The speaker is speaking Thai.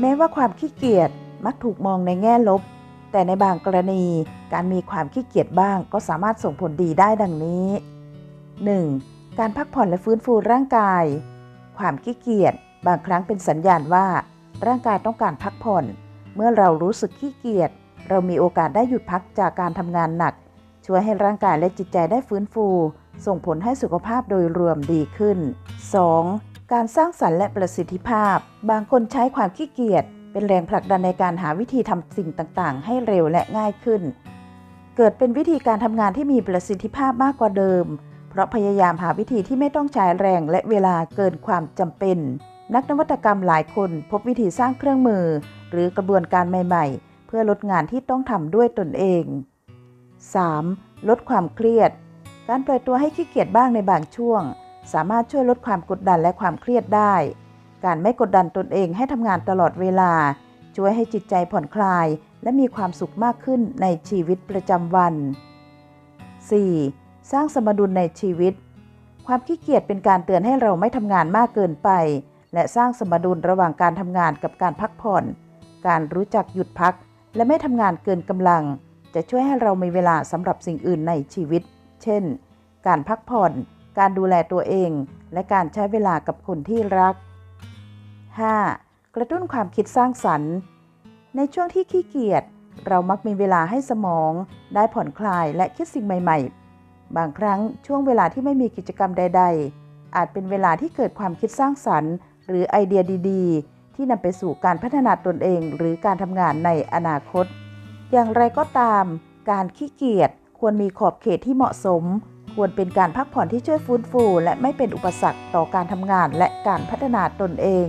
แม้ว่าความขี้เกียจมักถูกมองในแง่ลบ แต่ในบางกรณีการมีความขี้เกียจบ้างก็สามารถส่งผลดีได้ดังนี้ 1. การพักผ่อนและฟื้นฟูร่างกาย ความขี้เกียจบางครั้งเป็นสัญญาณว่า ร่างกายต้องการพักผ่อน เมื่อเรารู้สึกขี้เกียจเรามีโอกาสได้หยุดพักจากการทำงานหนัก ช่วยให้ร่างกายและจิตใจได้ฟื้นฟู ส่งผลให้สุขภาพโดยรวมดีขึ้น 2. การสร้างสรรค์และประสิทธิภาพ บางคนใช้ความขี้เกียจเป็นแรงผลักดันในการหาวิธีทำสิ่งต่างๆ ให้เร็วและง่ายขึ้น เกิดเป็นวิธีการทำงานที่มีประสิทธิภาพมากกว่าเดิม เพราะพยายามหาวิธีที่ไม่ต้องใช้แรงและเวลาเกินความจำเป็น นักนวัตกรรมหลายคนพบวิธีสร้างเครื่องมือ หรือกระบวนการใหม่ ๆ เพื่อลดงานที่ต้องทำด้วยตนเอง 3. ลดความเครียด การปล่อยตัวให้ขี้เกียจบ้างในบางช่วง สามารถช่วยลดความกดดันและความเครียดได้ การไม่กดดันตนเองให้ทำงานตลอดเวลา ช่วยให้จิตใจผ่อนคลาย และมีความสุขมากขึ้นในชีวิตประจำวัน 4. สร้างสมดุลในชีวิต ความขี้เกียจเป็นการเตือนให้เราไม่ทำงานมากเกินไป และสร้างสมดุลระหว่างการทำงานกับการพักผ่อน การรู้จักหยุดพัก และไม่ทำงานเกินกำลัง จะช่วยให้เรามีเวลาสำหรับสิ่งอื่นในชีวิต เช่น การพักผ่อน การดูแลตัวเอง และการใช้เวลากับคนที่รัก 5. กระตุ้นความคิดสร้างสรรค์ ในช่วงที่ขี้เกียจเรามักมีเวลาให้สมอง ได้ผ่อนคลายและคิดสิ่งใหม่ ๆ บางครั้งช่วงเวลาที่ไม่มีกิจกรรมใด ๆ อาจเป็นเวลาที่เกิดความคิดสร้างสรรค์ หรือไอเดียดี ๆ ที่นำไปสู่การพัฒนาตนเอง หรือการทำงานในอนาคต อย่างไรก็ตาม การขี้เกียจควรมีขอบเขตที่เหมาะสม ควรเป็นการพักผ่อนที่ช่วยฟื้นฟู และไม่เป็นอุปสรรคต่อการทำงานและการพัฒนาตนเอง